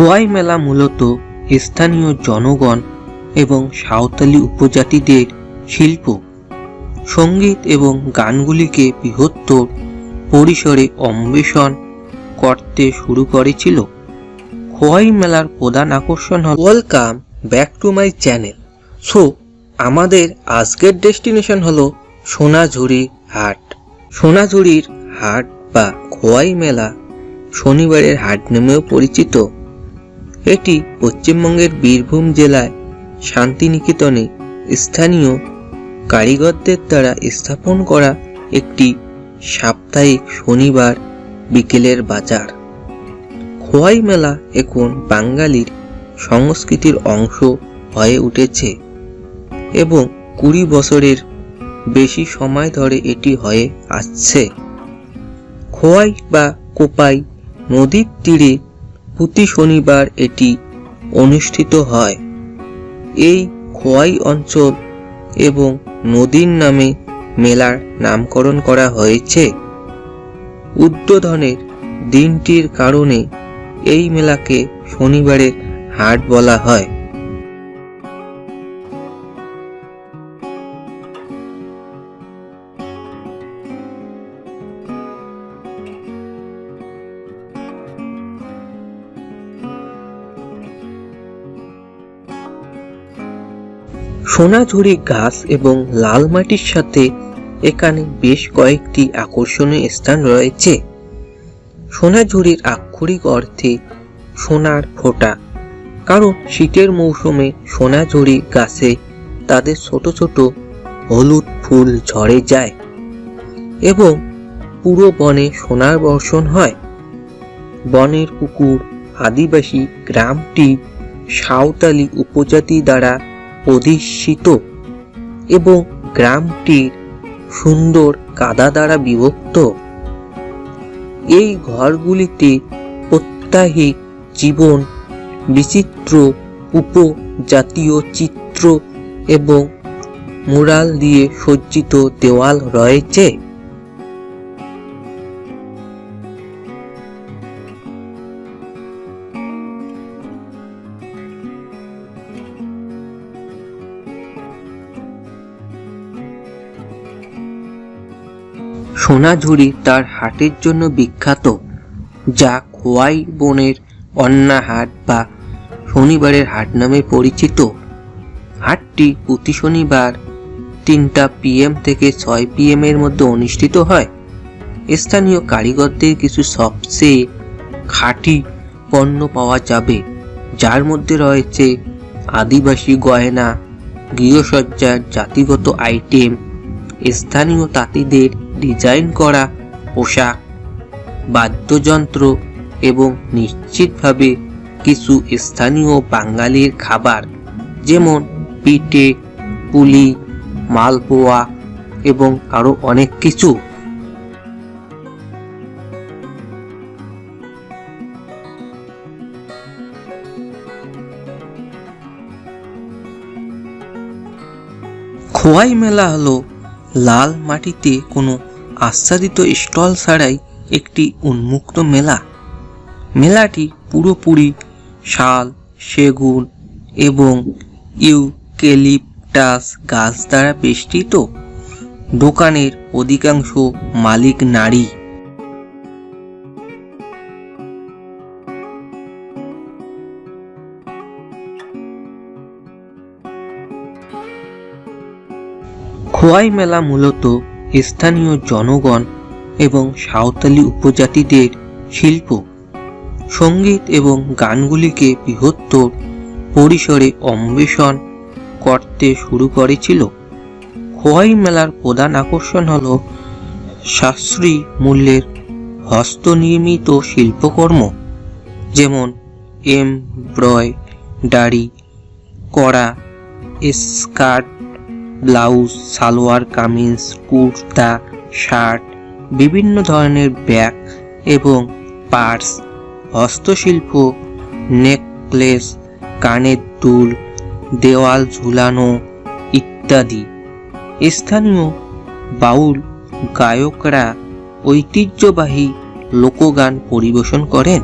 খোয়াই মেলা মূলত স্থানীয় জনগণ এবং সাঁওতালি উপজাতিদের শিল্প। সংগীত এবং গানগুলিকে বৃহত্তর পরিসরে অন্বেষণ করতে শুরু করেছিল। খোয়াই মেলার প্রধান আকর্ষণ হল welcome back to my channel so আমাদের আজকের ডেস্টিনেশন হলো সোনাঝুরি হাট। সোনাঝুরির হাট বা খোয়াই মেলা শনিবারের হাট নামেও পরিচিত। এটি পশ্চিমবঙ্গের বীরভূম জেলায় শান্তিনিকেতনে স্থানীয় কারিগরদের দ্বারা স্থাপন করা একটি সাপ্তাহিক শনিবার বিকেলের বাজার। খোয়াই মেলা এখন বাঙালির সংস্কৃতির অংশ হয়ে উঠেছে এবং কুড়ি বছরের বেশি সময় ধরে এটি হয়ে আসছে। খোয়াই বা কোপাই নদীর তীরে প্রতি শনিবার এটি অনুষ্ঠিত হয়। এই খোয়াই অঞ্চল এবং নদীর নামে মেলার নামকরণ করা হয়েছে। উদ্বোধনের দিনটির কারণে এই মেলাকে শনিবারের হাট বলা হয়। সোনাঝুরি গাছ এবং লাল মাটির সাথে এখানে বেশ কয়েকটি আকর্ষণীয় স্থান রয়েছে। সোনাঝুরির আক্ষরিক অর্থে সোনার ফোঁটা। কারণ শীতের মৌসুমে সোনাঝুরি গাছে তাদের ছোট ছোট হলুদ ফুল ঝরে যায় এবং পুরো বনে সোনার বর্ষণ হয়। বনের পুকুর আদিবাসী, গ্রামটি সাঁওতালি উপজাতি দ্বারা অধিষ্ঠিত এবং গ্রামটি সুন্দর কাদা দ্বারা বিভক্ত। এই ঘরগুলিতে প্রত্যাহিক জীবন, বিচিত্র উপজাতীয় চিত্র এবং মুরাল দিয়ে সজ্জিত দেওয়াল রয়েছে। সোনাঝুরি তার হাটের জন্য বিখ্যাত, যা খোয়াই বনের অন্না হাট বা শনিবারের হাট নামে পরিচিত। হাটটি প্রতি শনিবার তিনটা পিএম থেকে ছয় পিএম এর মধ্যে অনুষ্ঠিত হয়। স্থানীয় কারিগরদের কিছু সবচেয়ে খাঁটি পণ্য পাওয়া যাবে, যার মধ্যে রয়েছে আদিবাসী গয়না, গৃহসজ্জার জাতিগত আইটেম। স্থানীয় তাঁতিদের ডিজাইন করা পোশাক, বাদ্যযন্ত্র এবং নিশ্চিতভাবে কিছু স্থানীয় বাঙালির খাবার, যেমন পিঠে, পুলি, মালপোয়া এবং আরও অনেক কিছু। খোয়াই মেলা হলো লাল মাটিতে কোনো আচ্ছাদিত স্টল ছাড়াই একটি উন্মুক্ত মেলা। মেলাটি পুরোপুরি শাল, সেগুন এবং ইউকেলিপটাস গাছ দ্বারা বেষ্টিত। দোকানের অধিকাংশ মালিক নারী। খোয়াই মেলা মূলত স্থানীয় জনগণ এবং সাঁওতালি উপজাতিদের শিল্প, সংগীত এবং গানগুলিকে বৃহত্তর পরিসরে অন্বেষণ করতে শুরু করেছিল। খোয়াই মেলার প্রধান আকর্ষণ হল সাশ্রয়ী মূল্যের হস্তনির্মিত শিল্পকর্ম, যেমন এমব্রয়ডারি করা skirt blouse, salwar, kameez, kurta, shirt, বিভিন্ন ধরনের ব্যাগ এবং পার্স, হস্তশিল্প, নেকলেস, কানের দুল, দেওয়াল ঝুলানো ইত্যাদি। স্থানীয় বাউল গায়করা ঐতিহ্যবাহী লোকগান পরিবেশন করেন।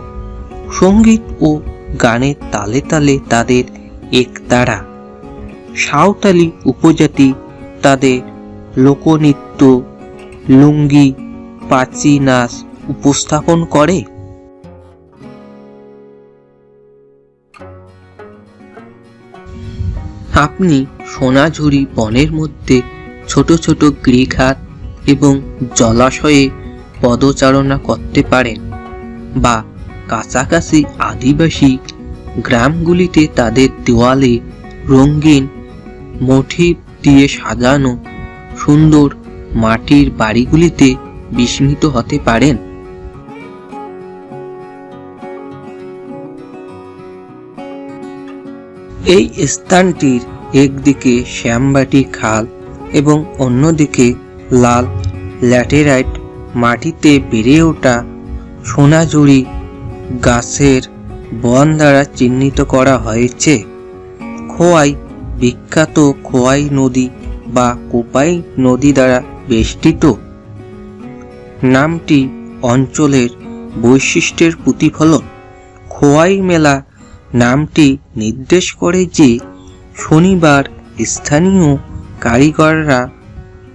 সংগীত ও গানের তালে তালে তাদের একতারা। সাঁওতালি উপজাতি, তাদের লোকনৃত্য, লুঙ্গি, পাচি নাচ উপস্থাপন করে। আপনি সোনাঝুরি বনের মধ্যে ছোট ছোট গৃহঘাট এবং জলাশয়ে পদচারণা করতে পারেন বা কাছাকাছি আদিবাসী গ্রামগুলিতে তাদের দেওয়ালে রঙিন মোটিভ দিয়ে সাজানো সুন্দর মাটির বাড়িগুলিতে বিস্মিত হতে পারেন। এই স্থানটির একদিকে শ্যামবাটি খাল এবং অন্যদিকে লাল ল্যাটেরাইট মাটিতে বেড়ে ওঠা সোনাঝুরি গাছের বন দ্বারা চিহ্নিত করা হয়েছে। খোয়াই বিখ্যাত খোয়াই নদী বা কোপাই নদী দ্বারা বেষ্টিত। নামটি অঞ্চলের বৈশিষ্ট্যের প্রতিফলন। খোয়াই মেলা নামটি নির্দেশ করে যে শনিবার স্থানীয় কারিগররা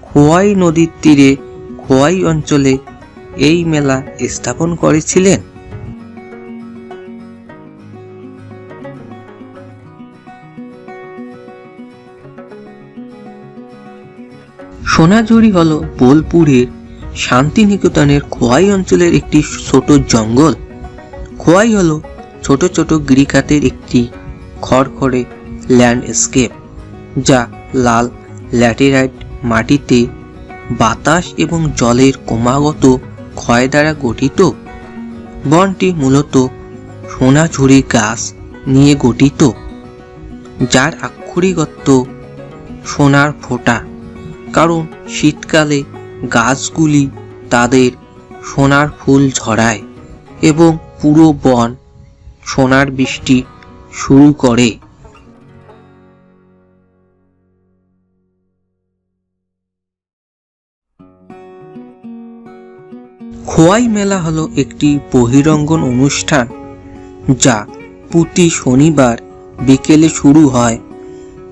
খোয়াই নদীর তীরে খোয়াই অঞ্চলে এই মেলা স্থাপন করেছিলেন। সোনাঝুরি হল বোলপুরের শান্তিনিকেতনের খোয়াই অঞ্চলের একটি ছোট জঙ্গল। খোয়াই হল ছোট ছোট গিরিখাতের একটি খড়খড়ে ল্যান্ডস্কেপ, যা লাল ল্যাটেরাইট মাটিতে বাতাস এবং জলের ক্রমাগত ক্ষয় দ্বারা গঠিত। বনটি মূলত সোনাঝুরি গাছ নিয়ে গঠিত, যার আক্ষরিক অর্থ সোনার ফোঁটা। কারণ শীতকালে গাছগুলি তাদের সোনার ফুল ঝরায় এবং পুরো বন সোনার বৃষ্টি শুরু করে। খোয়াই মেলা হলো একটি বহিরঙ্গন অনুষ্ঠান যা প্রতি শনিবার বিকেলে শুরু হয়।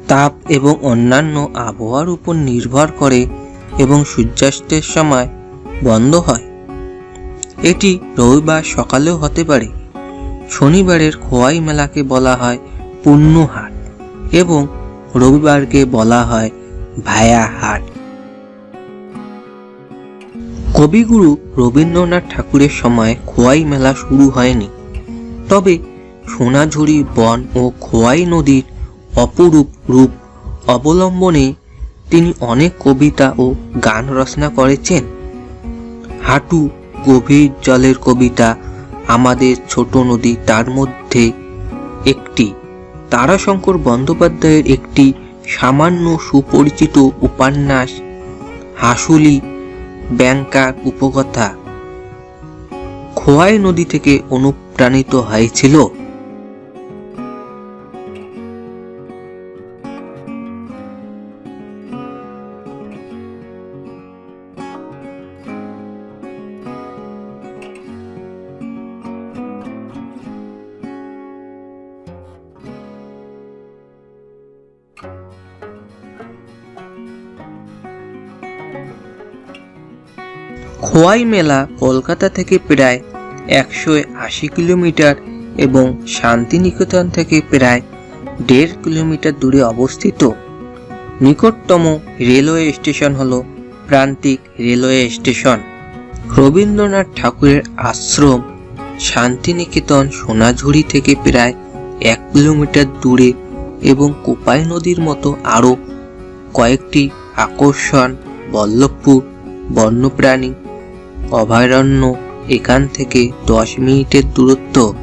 তাপ এবং অন্যান্য আবহাওয়ার উপর নির্ভর করে এবং সূর্যাস্তের সময় বন্ধ হয়। এটি রবিবার সকালেও হতে পারে। শনিবারের খোয়াই মেলাকে বলা হয় পুণ্য হাট এবং রবিবারকে বলা হয় ভায়া হাট কবিগুরু রবীন্দ্রনাথ ঠাকুরের সময় খোয়াই মেলা শুরু হয়নি। তবে সোনাঝুরি বন ও খোয়াই নদীর অপরূপ রূপ অবলম্বনে তিনি অনেক কবিতা ও গান রচনা করেছেন। হাঁটু গভীর জলের কবিতা আমাদের ছোট নদী তার মধ্যে একটি। তারাশঙ্কর বন্দ্যোপাধ্যায়ের একটি সামান্য সুপরিচিত উপন্যাস, হাসুলি ব্যাংকার উপকথা। খোয়াই নদী থেকে অনুপ্রাণিত হয়েছিল। খোয়াই মেলা কলকাতা থেকে প্রায় একশো আশি কিলোমিটার এবং শান্তিনিকেতন থেকে প্রায় দেড় কিলোমিটার দূরে অবস্থিত। নিকটতম রেলওয়ে স্টেশন হল প্রান্তিক রেলওয়ে স্টেশন। রবীন্দ্রনাথ ঠাকুরের আশ্রম শান্তিনিকেতন সোনাঝুরি থেকে প্রায় এক কিলোমিটার দূরে এবং কোপাই নদীর মতো আরও কয়েকটি আকর্ষণ বল্লভপুর বন্যপ্রাণী। অভয়ারণ্য এখান থেকে দশ মিনিটের দূরত্ব।